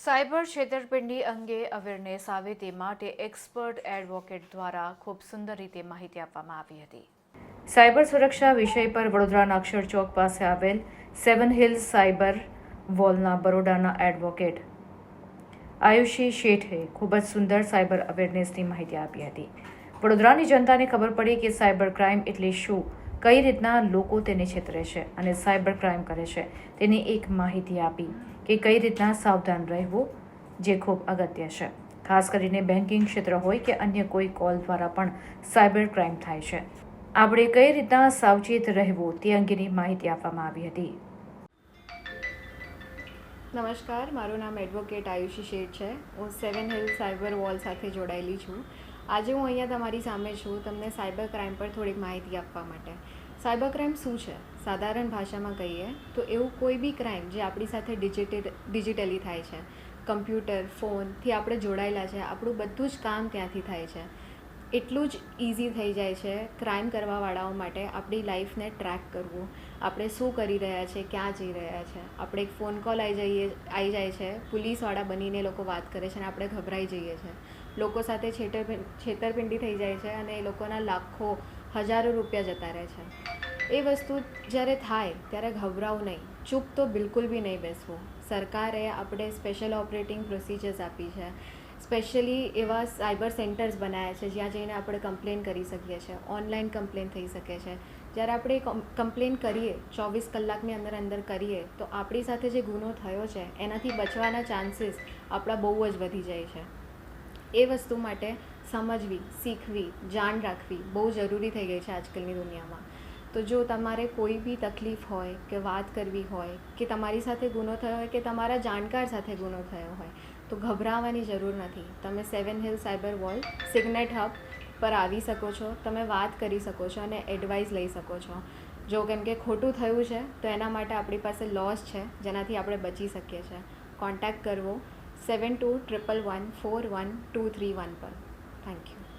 Cyber છેતરપિંડી અંગે awareness આવે તે માટે એક્સપર્ટ એડવોકેટ દ્વારા ખૂબ સુંદર રીતે માહિતી આપવામાં આવી હતી. સાયબર સુરક્ષા વિષય પર વડોદરાના અક્ષર ચોક પાસે આવેલ સેવન હિલ્સ સાયબર વોલના બરોડાના એડવોકેટ આયુષી શેઠે ખૂબ જ સુંદર સાયબર અવેરનેસની માહિતી આપી હતી. વડોદરાની જનતાને ખબર પડી કે સાયબર ક્રાઇમ એટલે શું, કઈ રીતના લોકો તેને છેતરે છે અને સાયબર ક્રાઇમ કરે છે, તેની એક માહિતી આપી કે કઈ રીતના સાવધાન રહેવું જે ખૂબ અગત્ય છે. ખાસ કરીને બેન્કિંગ ક્ષેત્ર હોય કે અન્ય કોઈ કોલ દ્વારા પણ સાયબર ક્રાઇમ થાય છે. આપણે કઈ રીતના સાવચેત રહેવું તે અંગેની માહિતી આપવામાં આવી હતી. નમસ્કાર, મારું નામ એડવોકેટ આયુષી શેઠ છે. હું સેવન હિલ સાયબર વોલ સાથે જોડાયેલી છું. આજે હું અહીંયા તમારી સામે છું, તમને સાયબર ક્રાઇમ પર થોડીક માહિતી આપવા માટે. સાયબર ક્રાઇમ શું છે? સાધારણ ભાષામાં કહીએ, તો એવું કોઈ બી ક્રાઇમ જે આપણી સાથે ડિજિટલ ડિજિટલી થાય છે કમ્પ્યુટર ફોનથી આપણે જોડાયેલા છે, આપણું બધું જ કામ ત્યાંથી થાય છે. એટલું જ ઇઝી થઈ જાય છે ક્રાઇમ કરવાવાળાઓ માટે આપણી લાઈફને ટ્રેક કરવું. આપણે શું કરી રહ્યા છે, ક્યાં જઈ રહ્યા છે? આપણે એક ફોન કોલ આવી જઈએ આવી જાય છે, પોલીસવાળા બનીને લોકો વાત કરે છે અને આપણે ગભરાઈ જઈએ છીએ લોકો સાથે છેતરપિં, છેતરપિંડી થઈ જાય છે અને એ લોકોના લાખો, હજારો રૂપિયા જતા રહે છે. એ વસ્તુ જ્યારે થાય, ત્યારે ગભરાવું નહીં. ચૂપ તો બિલકુલ બી નહીં બેસવું. સરકારે આપણે સ્પેશિયલ ઓપરેટિંગ પ્રોસિજર્સ આપી છે. સ્પેશિયલી એવા સાયબર સેન્ટર્સ બનાવ્યા છે, જ્યાં જઈને આપણે કમ્પ્લેન કરી શકીએ છીએ. ઓનલાઈન કમ્પ્લેન થઈ શકે છે. જ્યારે આપણે કમ્પ્લેન કરીએ, ચોવીસ કલાકની અંદર અંદર કરીએ, તો આપણી સાથે જે ગુનો થયો છે, એનાથી બચવાના ચાન્સીસ આપણા બહુ જ વધી જાય છે. એ વસ્તુ માટે સમજવી, શીખવી, જાણ રાખવી બહુ જરૂરી થઈ ગઈ છે આજકાલની દુનિયામાં. તો જો તમારે કોઈ બી તકલીફ હોય કે વાત કરવી હોય, કે તમારી સાથે ગુનો થયો હોય કે તમારા જાણકાર સાથે ગુનો થયો હોય, તો ગભરાવાની જરૂર નથી. તમે seven hill cyber wall, signet hub પર આવી શકો છો, તમે વાત કરી શકો છો અને એડવાઇસ લઈ શકો છો. જો કેમ કે ખોટું થયું છે, તો એના માટે આપણી પાસે લોસ છે, જેનાથી આપણે બચી શકીએ છીએ. કોન્ટેક્ટ કરવો seven two triple one four one two three one પર. Thank you.